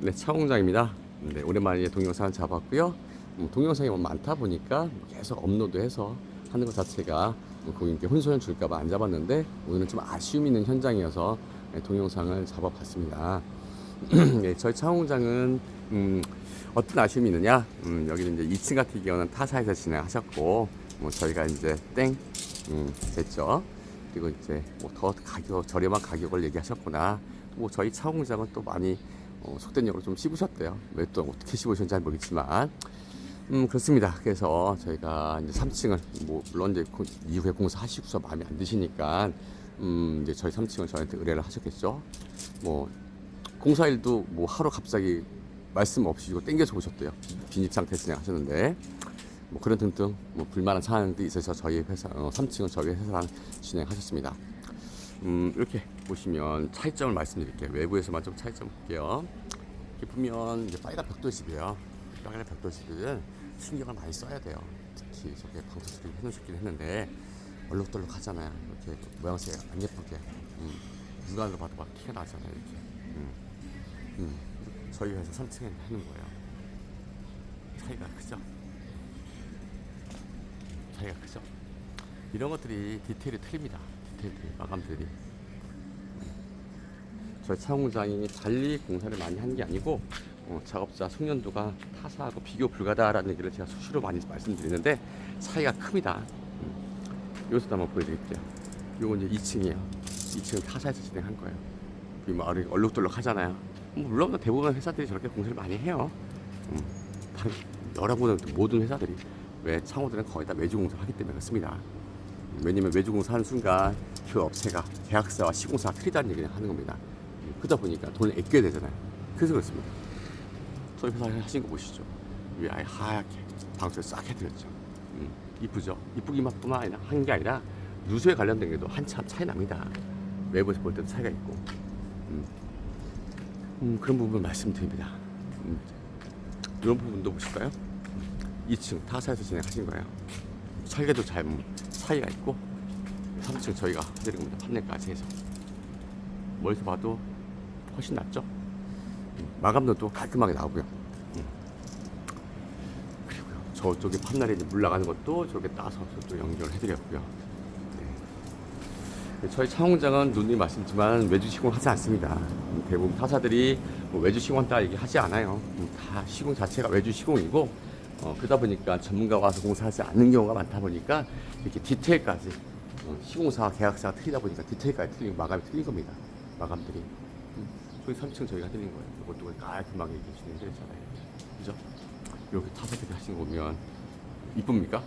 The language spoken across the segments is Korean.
네, 차공장입니다. 네, 오랜만에 동영상을 잡았고요. 음, 동영상이 너무 많다 보니까 계속 업로드해서 하는 것 자체가 뭐 고객님께 혼선을 줄까봐 안 잡았는데 오늘은 좀 아쉬움이 있는 현장이어서 네, 동영상을 잡아봤습니다. 네, 저희 차공장은 음, 어떤 아쉬움이 있느냐? 음, 여기는 이제 2층 같은 경우는 타사에서 진행하셨고 뭐 저희가 이제 땡 음, 됐죠. 그리고 이제 뭐 더 가격 저렴한 가격을 얘기하셨구나. 뭐 저희 차 공장은 또 많이 어, 속된 용어로 좀 씹으셨대요. 왜 또 어떻게 씹으셨는지 잘 모르겠지만 음 그렇습니다. 그래서 저희가 이제 3층을 뭐 물론 이제 고- 이후에 공사하시고서 마음에 안 드시니까 음 이제 저희 3층을 저희한테 의뢰를 하셨겠죠. 뭐 공사일도 뭐 하루 갑자기 말씀 없이 이거 땡겨서 오셨대요. 빈입 상태 진행하셨는데 뭐 그런 등등 뭐 불만한 사항들이 있어서 저희 회사 어, 3층은 저희 회사랑 진행하셨습니다. 음, 이렇게 보시면 차이점을 말씀드릴게요. 외부에서만 좀 차이점 볼게요. 이렇게 보면 이제 빨간 벽돌집이에요. 빨간 벽돌집은 신경을 많이 써야 돼요. 특히 저게 방수들이 해놓으셨긴 했는데 얼룩덜룩 하잖아요. 이렇게 모양새가 안 예쁘게 음, 육안으로 봐도 막 티가 나잖아요. 이렇게 음, 음. 저희 회사 3층에 하는 거예요. 차이가 크죠? 차이가 크죠? 이런 것들이 디테일이 틀립니다. 디테일들이, 마감들이. 저희 차공장이 달리 공사를 많이 한 게 아니고 어, 작업자 숙련도가 타사하고 비교 불가다라는 얘기를 제가 수시로 많이 말씀드리는데 차이가 큽니다. 음. 여기서도 한번 보여드릴게요. 요거 이제 2층이에요. 2층은 타사에서 진행한 거예요. 이 마을이 얼룩덜룩 하잖아요. 뭐 물론 대부분 회사들이 저렇게 공사를 많이 해요. 음. 다 여러분은 모든 회사들이 왜 창호들은 거의 다 외주 공사를 하기 때문에 그렇습니다. 왜냐면 외주 공사하는 순간 그 업체가 계약사와 시공사가 틀리다는 얘기를 하는 겁니다. 음, 그러다 보니까 돈을 아껴야 되잖아요. 그래서 그렇습니다. 저희 회사 하신 거 보시죠. 위에 아예 하얗게 방수를 싹 해드렸죠. 음, 이쁘죠? 이쁘기만 뿐만 아니라 한 게 아니라 누수에 관련된 게도 한참 차이 납니다. 외부에서 볼 때도 차이가 있고. 음, 음, 그런 부분 말씀드립니다. 음, 이런 부분도 보실까요? 2층 타사에서 진행하신 거예요. 설계도 잘 음, 차이가 있고 3층 저희가 해드린 겁니다. 판넬까지 해서 멀리서 봐도 훨씬 낫죠. 음, 마감도도 깔끔하게 나오고요. 음. 그리고요 저쪽에 판넬에 이제 물 나가는 것도 저렇게 따서 또 연결해드렸고요. 네. 저희 차공장은 누누이 말씀드리지만 외주 시공 하지 않습니다. 음, 대부분 타사들이 뭐 외주 시공한다 얘기하지 않아요. 음, 다 시공 자체가 외주 시공이고 어, 그러다 보니까 전문가가 와서 공사하지 않는 경우가 많다 보니까 이렇게 디테일까지 어, 시공사와 계약사가 틀리다 보니까 디테일까지 틀린 마감이 틀린 겁니다. 마감들이. 음, 저기 3층 저희가 틀린 거예요. 이것도 깔끔하게 이렇게 진행되잖아요. 그죠? 이렇게 타사들이 하신 거 보면 이쁩니까?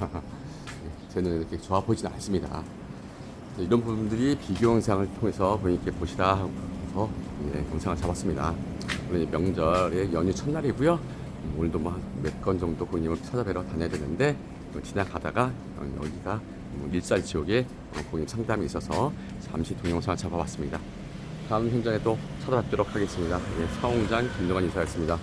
예, 저는 이렇게 좋아 보진 않습니다. 네, 이런 부분들이 비교 영상을 통해서 고객님께 보시라 하고서 예, 영상을 잡았습니다. 오늘 명절의 연휴 첫날이고요. 음, 오늘도 뭐 몇 건 정도 고객님을 찾아뵈러 다녀야 되는데 또 지나가다가 어, 여기가 음, 일살 지역에 어, 고객님 상담이 있어서 잠시 동영상을 잡아봤습니다. 다음 현장에 또 찾아뵙도록 하겠습니다. 예, 사공장 김동환 인사였습니다.